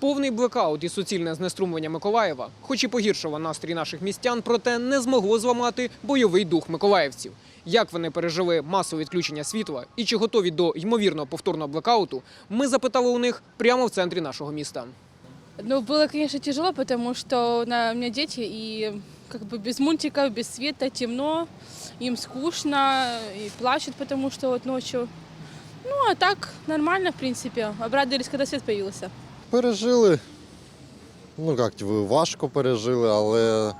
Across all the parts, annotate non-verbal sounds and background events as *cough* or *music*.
Повний блекаут і суцільне знеструмлення Миколаєва, хоч і погіршував настрій наших містян, проте не змогло зламати бойовий дух миколаївців. Як вони пережили масове відключення світла і чи готові до ймовірного повторного блекауту, ми запитали у них прямо в центрі нашого міста. Ну, было, конечно, тяжело, потому что на, у меня дети, как бы без мультиков, без света, темно, им скучно, и плачут, потому что вот ночью. Ну, а так нормально, в принципе. Обрадовались, когда свет появился. Пережили. Ну як ви важко пережили, але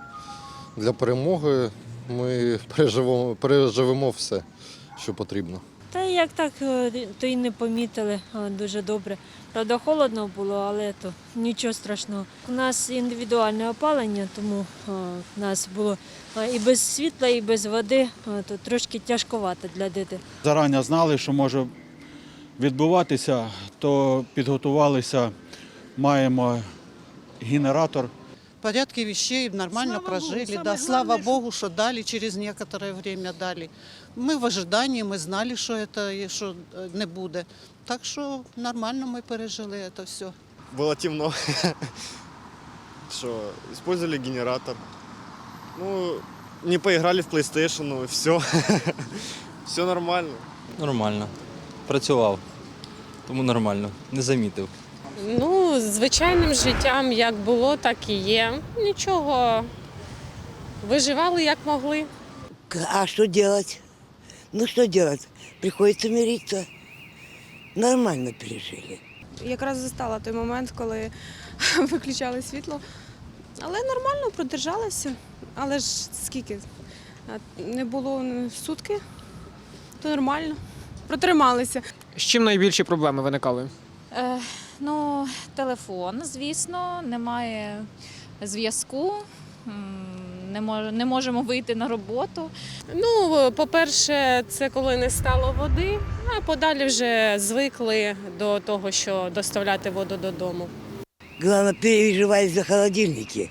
для перемоги ми *laughs* переживемо, переживемо все, що потрібно. Та як так, е, то і не помітили дуже добре. Правда, холодно було, але то нічого страшного. У нас індивідуальне опалення, тому е, у нас було е, і без світла, і без води, то трошки тяжковато для дітей. зарані знали, що може відбуватися, то підготувалися, маємо генератор. порядке вещей нормально Слава прожили. Богу, самое да, слава главное, Богу, что дали через некоторое время дали. Мы в ожидании, мы знали, що это що е, не буде. Так що нормально ми пережили це все. Было темно. Что, использовали генератор. Ну, не поиграли в PlayStation, ну и все. Все *laughs* нормально. Нормально. Працював. Тому нормально. Не замітив. Ну, звичайним життям як було, так і є. Нічого. Виживали як могли. А что делать? Ну что делать? Приходится мириться. Нормально пережили. якраз застала той момент, коли *laughs* виключали світло. Але нормально продержалася. Але ж скільки? Не було сутки, то нормально. Протрималися. З чим найбільші проблеми виникали? Е, ну, телефон, звісно, немає зв'язку. Не, мож, не можемо вийти на роботу. Ну, по-перше, це коли не стало води, а подалі вже звикли до того, що доставляти воду додому. Главное, переживать за холодильники,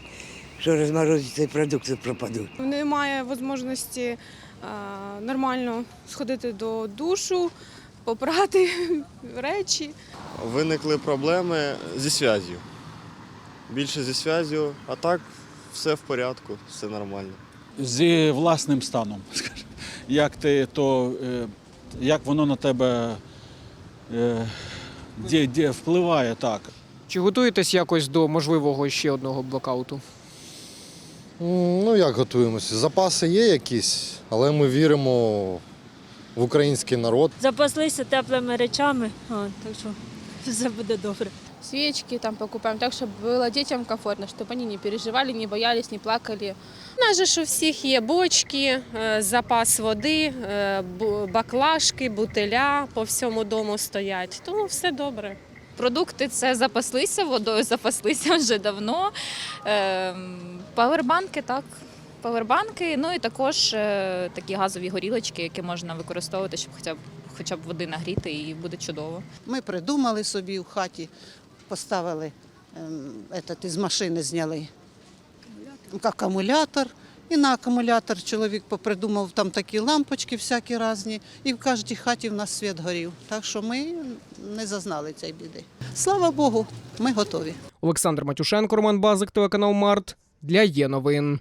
что разморозятся и продукты пропадут. Немає можливості а, нормально сходити до душу, попрати *laughs* речі. Виникли проблеми зі зв'язю. Більше зі зв'язю, а так все в порядку, все нормально. Зі власним станом, *laughs* скажімо. Як ти то, е, як воно на тебе де, де впливає так. Чи готуєтесь якось до можливого ще одного блекауту? М, Ну як готуємося? Запаси є якісь, але ми віримо в український народ. Запаслися теплими речами, а, так що *laughs* все буде добре. Свечки там покупаем так, чтобы было детям комфортно, чтобы они не переживали, не боялись, не плакали. У нас же ж у всіх є бочки, е, запас води, е, бу- баклажки, бутиля по всьому дому стоять. Тому все добре. Продукти це запаслися, водою *laughs* запаслися вже давно. Ем, Павербанки, так. Павербанки, ну і також е, такі газові горілочки, які можна використовувати, щоб хоча б хоча б води нагріти, і буде чудово. Ми придумали собі в хаті, поставили ем, этот, із машини зняли акумулятор. І на акумулятор чоловік попридумав там такі лампочки всякі різні, і в кожній хаті в нас світ горів. Так що ми не зазнали цієї біди. Слава Богу, ми готові. Олександр Матюшенко, Роман Базик, телеканал Март для є новин.